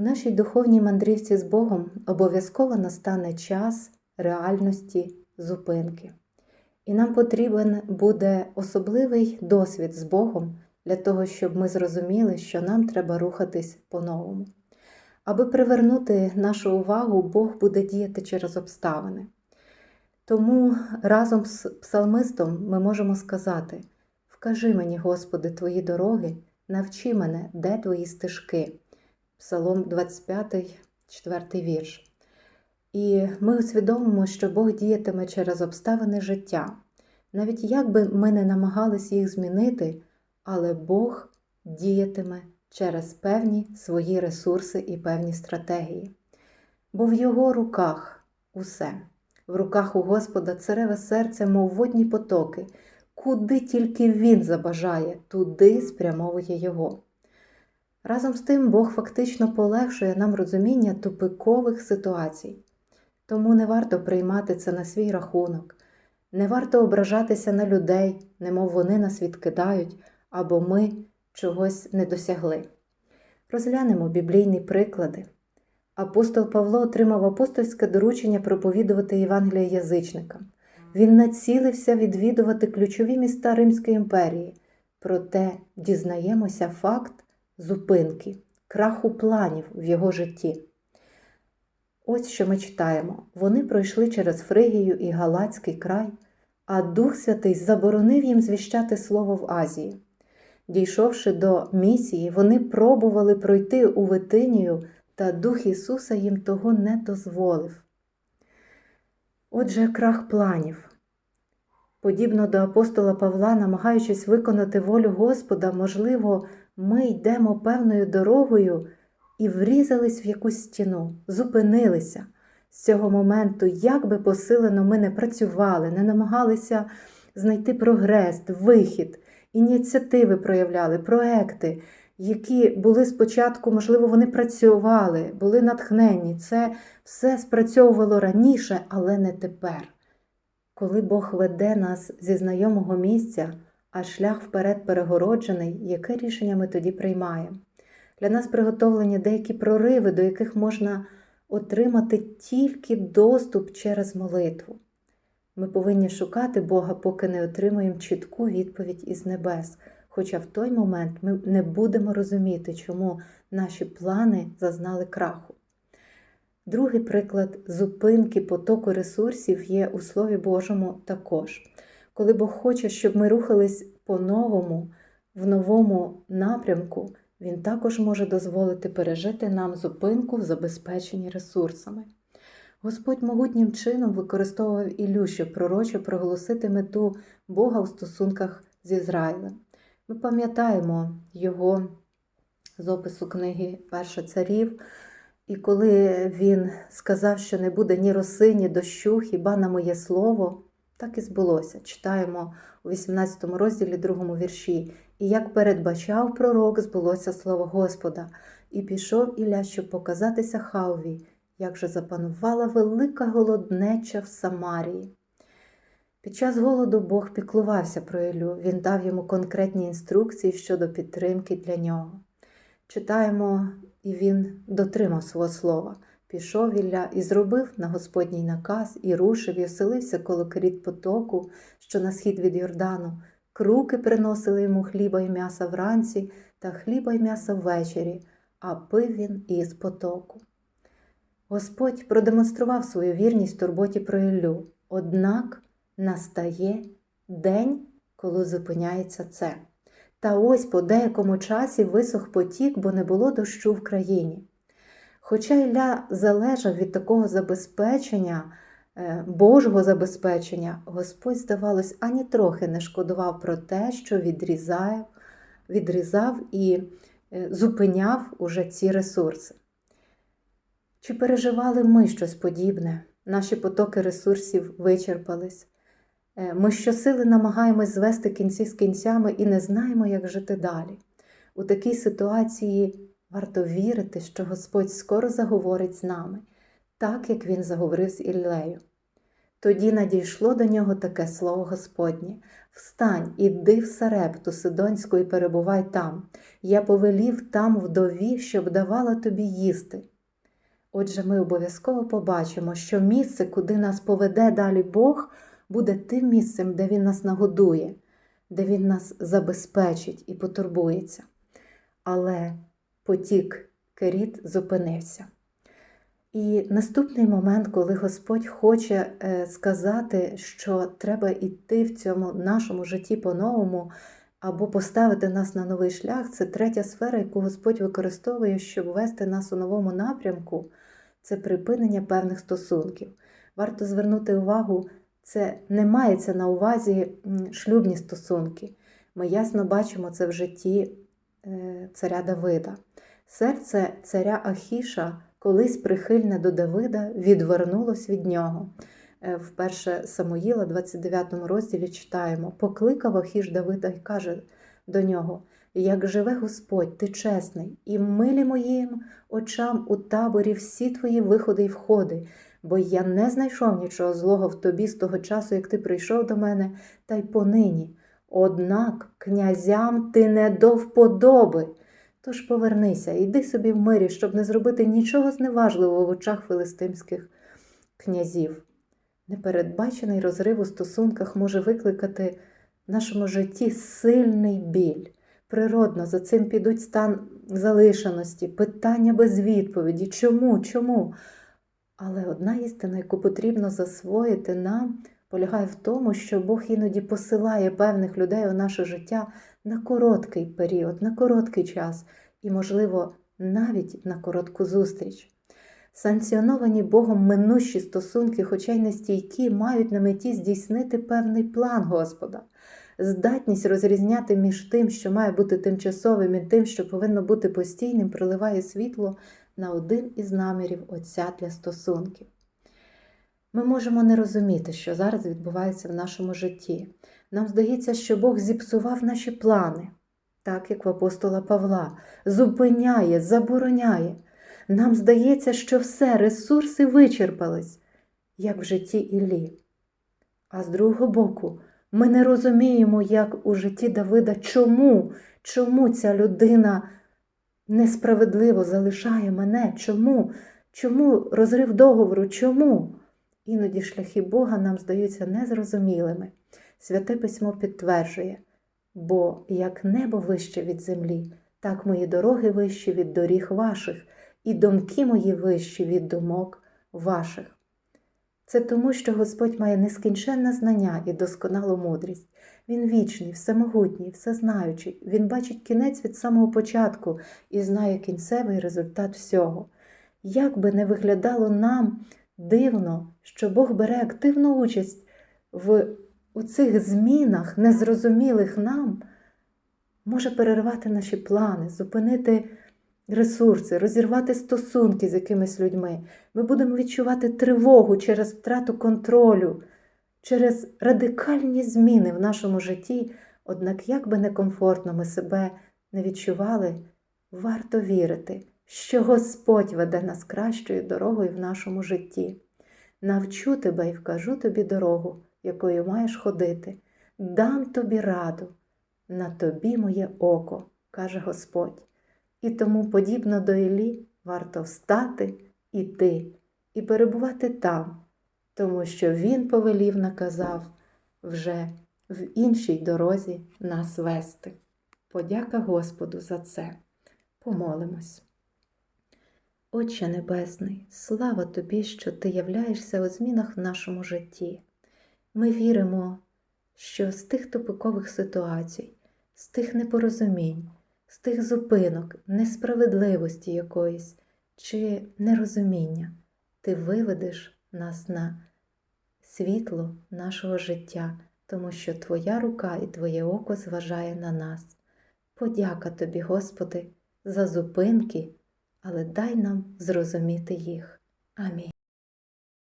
У нашій духовній мандрівці з Богом обов'язково настане час реальності зупинки. І нам потрібен буде особливий досвід з Богом для того, щоб ми зрозуміли, що нам треба рухатись по-новому. Аби привернути нашу увагу, Бог буде діяти через обставини. Тому разом з псалмистом ми можемо сказати: Вкажи мені, Господи, Твої дороги, навчи мене, де Твої стежки. Псалом 25, 4 вірш. І ми усвідомимо, що Бог діятиме через обставини життя. Навіть як би ми не намагались їх змінити, але Бог діятиме через певні свої ресурси і певні стратегії. Бо в Його руках усе, в руках у Господа цареве серце, мов водні потоки, куди тільки Він забажає, туди спрямовує Його. Разом з тим Бог фактично полегшує нам розуміння тупикових ситуацій. Тому не варто приймати це на свій рахунок, не варто ображатися на людей, немов вони нас відкидають або ми чогось не досягли. Розглянемо біблійні приклади. Апостол Павло отримав апостольське доручення проповідувати Євангелія язичникам. Він націлився відвідувати ключові міста Римської імперії, проте дізнаємося факт зупинки, краху планів в його житті. Ось що ми читаємо: вони пройшли через Фригію і Галацький край, а Дух Святий заборонив їм звіщати слово в Азії. Дійшовши до місії, вони пробували пройти у Витинію, та Дух Ісуса їм того не дозволив. Отже, крах планів. Подібно до апостола Павла, намагаючись виконати волю Господа, можливо, ми йдемо певною дорогою і врізались в якусь стіну, зупинилися. З цього моменту, як би посилено ми не працювали, не намагалися знайти прогрес, вихід, ініціативи проявляли, проекти, які були спочатку, можливо, вони працювали, були натхненні. Це все спрацьовувало раніше, але не тепер. Коли Бог веде нас зі знайомого місця, а шлях вперед перегороджений, яке рішення ми тоді приймаємо? Для нас приготовлені деякі прориви, до яких можна отримати тільки доступ через молитву. Ми повинні шукати Бога, поки не отримуємо чітку відповідь із небес. Хоча в той момент ми не будемо розуміти, чому наші плани зазнали краху. Другий приклад зупинки потоку ресурсів є у Слові Божому також. Коли Бог хоче, щоб ми рухались по-новому, в новому напрямку, Він також може дозволити пережити нам зупинку в забезпеченні ресурсами. Господь могутнім чином використовував Ілю, щоб пророче проголосити мету Бога у стосунках з Ізраїлем. Ми пам'ятаємо його з опису книги Перша царів. І коли він сказав, що не буде ні роси, ні дощу, хіба на моє слово, так і збулося. Читаємо у 18 розділі, 2 вірші. І як передбачав пророк, збулося слово Господа, і пішов Ілля, щоб показатися Хавві, як же запанувала велика голоднеча в Самарії. Під час голоду Бог піклувався про Ілю, він дав йому конкретні інструкції щодо підтримки для нього. Читаємо, і він дотримав свого слова. Пішов Ілля і зробив на Господній наказ, і рушив, і оселився коло кріт потоку, що на схід від Йордану. Круки приносили йому хліба і м'яса вранці та хліба й м'яса ввечері, а пив він із потоку. Господь продемонстрував свою вірність в турботі про Іллю, однак настає день, коли зупиняється це. Та ось по деякому часі висох потік, бо не було дощу в країні. Хоча Ілля залежав від такого забезпечення, Божого забезпечення, Господь, здавалось, ані трохи не шкодував про те, що відрізав, відрізав і зупиняв уже ці ресурси. Чи переживали ми щось подібне? Наші потоки ресурсів вичерпались. Ми щосили намагаємось звести кінці з кінцями і не знаємо, як жити далі. У такій ситуації варто вірити, що Господь скоро заговорить з нами, так як Він заговорив з Іллею. Тоді надійшло до нього таке слово Господнє Встань, іди в Сарепту Сидонську і перебувай там. Я повелів там вдові, щоб давала тобі їсти. Отже, ми обов'язково побачимо, що місце, куди нас поведе далі Бог, буде тим місцем, де Він нас нагодує, де Він нас забезпечить і потурбується. Але потік керіт зупинився. І наступний момент, коли Господь хоче е, сказати, що треба йти в цьому нашому житті по-новому, або поставити нас на новий шлях, це третя сфера, яку Господь використовує, щоб вести нас у новому напрямку, це припинення певних стосунків. Варто звернути увагу, це не мається на увазі шлюбні стосунки. Ми ясно бачимо це в житті е, царя Давида. Серце царя Ахіша колись прихильне до Давида, відвернулось від нього. Е, В 1 Самуїла, 29 розділі читаємо: Покликав Ахіш Давида і каже до нього: Як живе Господь, ти чесний, і милі моїм очам у таборі всі твої виходи й входи, бо я не знайшов нічого злого в тобі з того часу, як ти прийшов до мене, та й понині. Однак князям ти не до вподоби. Тож повернися, йди собі в мирі, щоб не зробити нічого зневажливого в очах филистимських князів. Непередбачений розрив у стосунках може викликати в нашому житті сильний біль. Природно, за цим підуть стан залишеності, питання без відповіді. Чому? Чому? Але одна істина, яку потрібно засвоїти нам, полягає в тому, що Бог іноді посилає певних людей у наше життя на короткий період, на короткий час і, можливо, навіть на коротку зустріч. Санкціоновані Богом минущі стосунки, хоча й нестійкі, мають на меті здійснити певний план Господа. Здатність розрізняти між тим, що має бути тимчасовим, і тим, що повинно бути постійним, проливає світло на один із намірів Отця для стосунків. Ми можемо не розуміти, що зараз відбувається в нашому житті. Нам здається, що Бог зіпсував наші плани, так як в апостола Павла, зупиняє, забороняє. Нам здається, що все, ресурси вичерпались, як в житті Іллі. А з другого боку, ми не розуміємо, як у житті Давида, чому, чому ця людина несправедливо залишає мене, чому, чому розрив договору, чому? Іноді шляхи Бога нам здаються незрозумілими. Святе письмо підтверджує, бо як небо вище від землі, так мої дороги вищі від доріг ваших, і думки мої вищі від думок ваших. Це тому, що Господь має нескінченне знання і досконалу мудрість. Він вічний, всемогутній, всезнаючий. Він бачить кінець від самого початку і знає кінцевий результат всього. Як би не виглядало нам дивно, що Бог бере активну участь в у цих змінах, незрозумілих нам, може перервати наші плани, зупинити ресурси, розірвати стосунки з якимись людьми. Ми будемо відчувати тривогу через втрату контролю, через радикальні зміни в нашому житті. Однак, як би некомфортно ми себе не відчували, варто вірити, що Господь веде нас кращою дорогою в нашому житті. Навчу тебе і вкажу тобі дорогу, якою маєш ходити, дам тобі раду, на тобі моє око, каже Господь. І тому, подібно до Іллі, варто встати, іти і перебувати там, тому що Він повелів, наказав вже в іншій дорозі нас вести. Подяка Господу за це. Помолимось. Отче Небесний, слава Тобі, що Ти являєшся у змінах в нашому житті. Ми віримо, що з тих тупикових ситуацій, з тих непорозумінь, з тих зупинок, несправедливості якоїсь чи нерозуміння, Ти виведеш нас на світло нашого життя, тому що Твоя рука і Твоє око зважає на нас. Подяка Тобі, Господи, за зупинки, але дай нам зрозуміти їх. Амінь.